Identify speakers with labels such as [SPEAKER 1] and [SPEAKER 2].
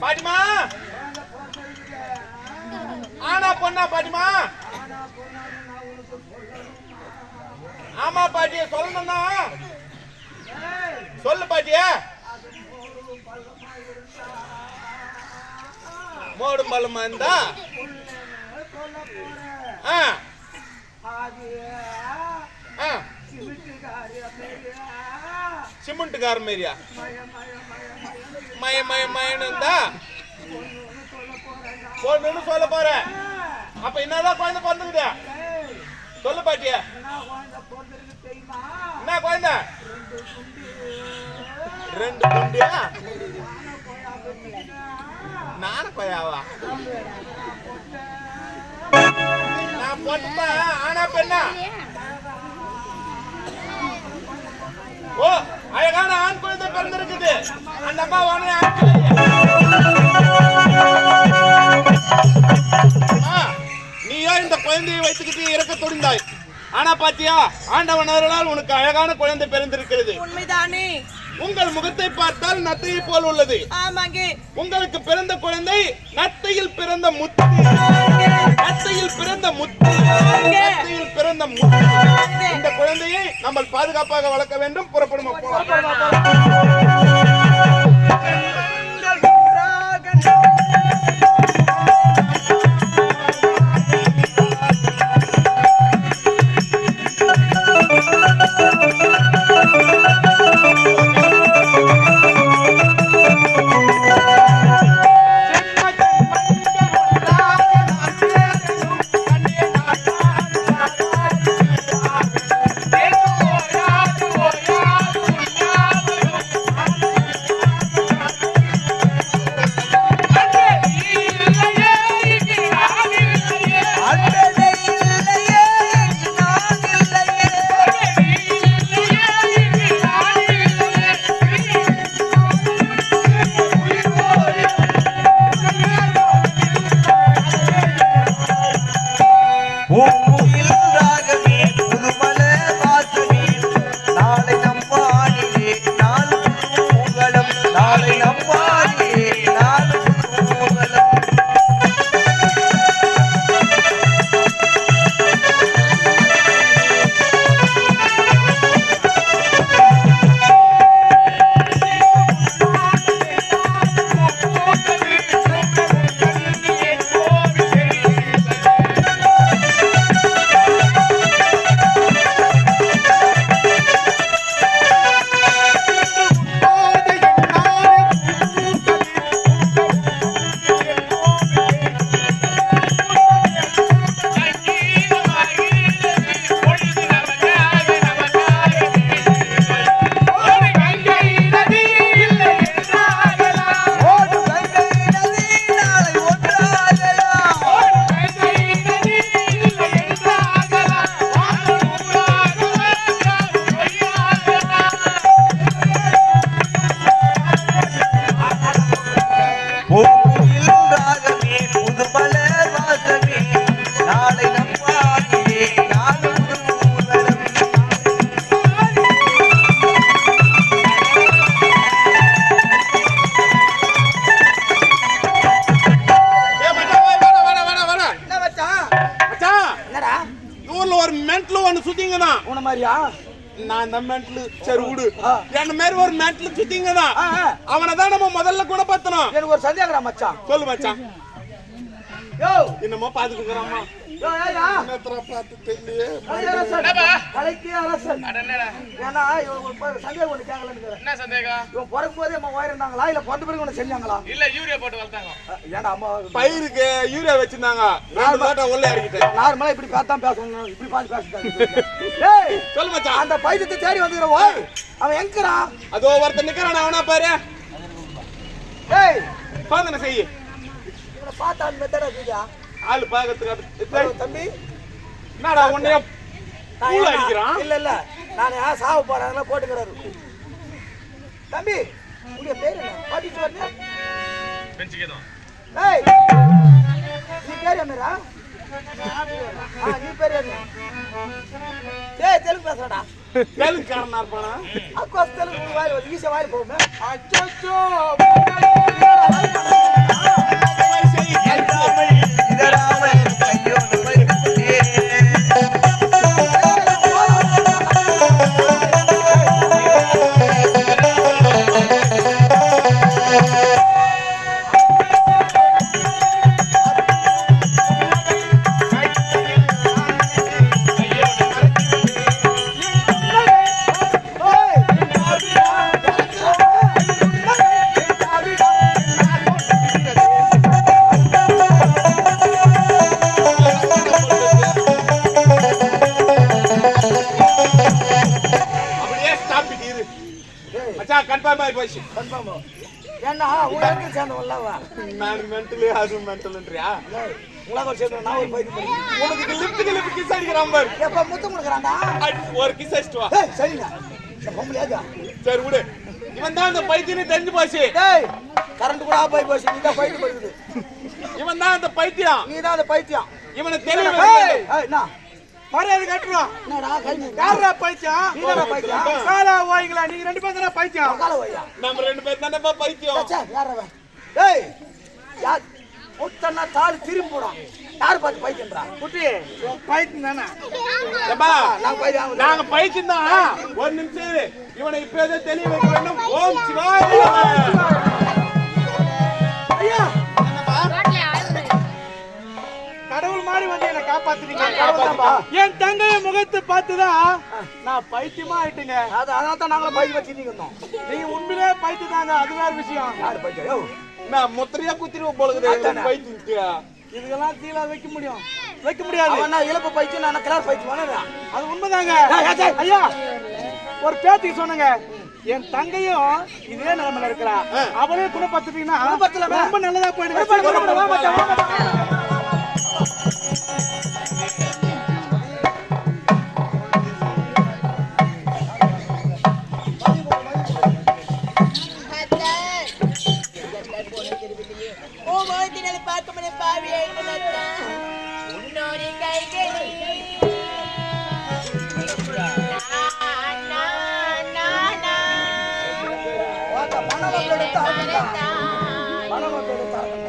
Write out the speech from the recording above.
[SPEAKER 1] பாட்டிமா? ஆனா பொண்ணா பாட்டிமா? ஆமா பாட்டிய சொல்லணும்னா. சொல்லு பாட்டிய. மோடும் பலமா இருந்தா? ஆ. ஆ. சிமெண்ட்டுக்கார மாரியா? மய மய மயன்னு இருந்தா பொண்ணுன்னு சொல்ல போற. அப்ப என்னதான் குழந்தை பிறந்துக்குது சொல்லு பாட்டிய. என்ன குழந்தை? ரெண்டு குண்டியா? நானும் கொயாவா நான் பொண்ணா ஆனா பெண்ணா? அந்த அம்மா உடனே நீயோ இந்த குழந்தையை வைத்துக்கிட்டு இறக்க துணிந்தாய். ஆனா பாத்தியா ஆண்டவன் அருளால் உனக்கு அழகான குழந்தை பிறந்திருக்கிறது.
[SPEAKER 2] உண்மைதானே?
[SPEAKER 1] உங்கள் முகத்தை பார்த்தால் நத்தையை போல் உள்ளது. உங்களுக்கு பிறந்த குழந்தை நத்தையில் பிறந்த முத்து. நத்தையில் பிறந்த முத்து. நத்தையில் பிறந்த முத்து. இந்த குழந்தையை நம்ம பாதுகாப்பாக வளர்க்க வேண்டும். புறப்படும்
[SPEAKER 3] 喔 என்னடா?
[SPEAKER 1] ஊர்ல ஒரு மென்ட்ல ஒண்ணு சுத்திங்க தான்
[SPEAKER 3] உன மாதிரியா?
[SPEAKER 1] நான் அந்த மென்ட்ல சரி விடு. என்ன மாதிரி ஒரு மென்ட்ல சுத்திங்க தான். அவனை தான் நம்ம முதல்ல குணப்படுத்தணும்.
[SPEAKER 3] எனக்கு ஒரு சந்தேகம்டா மச்சான்.
[SPEAKER 1] சொல்லு மச்சான்.
[SPEAKER 3] யோ.
[SPEAKER 1] என்னமோ பாத்துக்கிறாமா
[SPEAKER 3] ஏன்னா
[SPEAKER 4] என்ன சந்தேகம்?
[SPEAKER 3] இவன் பிறக்கும் போதே அம்மா உயர்ந்தாங்களா இல்ல பிறந்த பிறகு ஒண்ணு செஞ்சாங்களா?
[SPEAKER 4] இல்ல யூரியா போட்டு வளர்த்தாங்க.
[SPEAKER 3] ஏன்டா அம்மா?
[SPEAKER 1] பயிருக்கு யூரியா வச்சிருந்தாங்க. ரெண்டு மாட்டை உள்ள இறக்கிட்டேன்.
[SPEAKER 3] நார்மலா இப்படி பார்த்தா பேசணும் இப்படி பார்த்து ஏய்
[SPEAKER 1] சொல்லு மச்சான்.
[SPEAKER 3] அந்த பைத்தியத்தை தேடி வந்துக்கிற ஓய் அவன் எங்கறான்
[SPEAKER 1] அதோ ஒருத்தன் நிக்கிறான் அவனா பாரு?
[SPEAKER 3] ஏய்.
[SPEAKER 1] பாந்தன செய்யு.
[SPEAKER 3] பார்த்தா அந்த மெத்தடா
[SPEAKER 1] ஆளு பாக்கிறதுக்கு
[SPEAKER 3] தம்பி.
[SPEAKER 1] என்னடா உன்னைய
[SPEAKER 3] ஏன்னா-
[SPEAKER 1] அடிக்கிறான்?
[SPEAKER 3] இல்ல இல்ல. நான் சாவ போறேன் அதெல்லாம் போட்டுக்கிறாரு. தம்பி உங்க பேர் என்ன? பாட்டிட்டு வரல?
[SPEAKER 4] பெஞ்சுக்கே தான்
[SPEAKER 3] ஏய் நீ பேர் என்னடா? ஆ நீ பேர் என்ன? டேய் தெலுங்கு பேசுறடா.
[SPEAKER 1] தெலுங்குக்காரனா இருப்பானா?
[SPEAKER 3] அக்கோஸ் தெலுங்கு வாயில் வந்து ஈஸியா வாயில் போகுமே.
[SPEAKER 1] அச்சோ மச்சான் கன்ஃபார்ம் ஆகி போச்சு.
[SPEAKER 3] கன்ஃபார்ம் ஏன்னா உங்களுக்கு சேர்ந்தவன்லவா
[SPEAKER 1] நான் மென்டலு அது மென்டல்ன்றியா
[SPEAKER 3] உங்களுக்கு சேர்ந்த நான் ஒரு பைக்கு
[SPEAKER 1] உனக்கு லிப்ட் லிப்ட் கிஸ் அடிக்கிறான் பாரு.
[SPEAKER 3] எப்ப முத்தம் கொடுக்குறான்டா?
[SPEAKER 1] அடி, ஒரு கிஸ் அடிச்சிட்டு வா.
[SPEAKER 3] சரிங்க. பொம்பளையாதா
[SPEAKER 1] சரி விடு. இவன் தான் அந்த பைத்தியன்னு தெரிஞ்சு போச்சு.
[SPEAKER 3] டேய் கரண்ட் கூட ஆஃப் ஆகி போச்சு. நீ தான் படிக்குது.
[SPEAKER 1] இவன் தான் அந்த பைத்தியம்.
[SPEAKER 3] நீ தான் அந்த பைத்தியம்.
[SPEAKER 1] இவனை தெளிவு
[SPEAKER 3] என்ன?
[SPEAKER 5] மரியாதை கட்டுறோம். யாரா பைத்தியம்?
[SPEAKER 3] நீ தானே பைத்தியம்
[SPEAKER 5] காலா ஓய்ங்களா நீங்க ரெண்டு பேரும் தானே பைத்தியம்?
[SPEAKER 3] கால வையா
[SPEAKER 1] நம்ம ரெண்டு பேர் தானே பைத்தியம்.
[SPEAKER 3] சே யார் அவன் டேய் யார்? முத்தன்னா தாலி திரும்பி போடும் யார் பார்த்து பைத்தியன்றா
[SPEAKER 5] குட்டி பைத்தியம் தானே?
[SPEAKER 3] நான் பைத்தியம்
[SPEAKER 1] நாங்க பைத்தியம் தான். ஒரு நிமிஷம். இவனை இப்பவே தெளிவு வைக்க வேண்டும். ஓம் சிவாய நமः.
[SPEAKER 3] ஐயா
[SPEAKER 5] மாதிரி வந்து என்ன காப்பாத்துறீங்க. என் தங்கைய முகத்தை பார்த்துதான் நான் பைத்தியமா ஆயிட்டுங்க
[SPEAKER 3] அது அதான் தான் நாங்களும் பைக்கு வச்சுட்டு இருந்தோம்.
[SPEAKER 5] நீங்க உண்மையிலே பைத்தியம் தாங்க அது வேற விஷயம்.
[SPEAKER 3] யார் பைத்தியம்?
[SPEAKER 1] நான் முத்திரையா குத்திருவோம் போல இருக்குது.
[SPEAKER 3] அதானே.
[SPEAKER 1] பைத்தியத்தியா?
[SPEAKER 5] இதுக்கெல்லாம் கீழே வைக்க முடியும். வைக்க முடியாது.
[SPEAKER 3] என்ன இழப்பு பைத்தியம் நான் கிளாஸ் பைத்தியம்
[SPEAKER 5] அது உண்மைதாங்க. ஐயா ஒரு பேத்திக்கு சொன்னங்க. என் தங்கையும் இதே நிலைமையில இருக்கிறா. அவளே குணப்படுத்திட்டீங்கன்னா. ரொம்ப நல்லதா போயிடுங்க.
[SPEAKER 3] குணப்படுத்தலாம், வா மச்சான், வா மச்சான்.
[SPEAKER 6] உன்னோட கைகளில்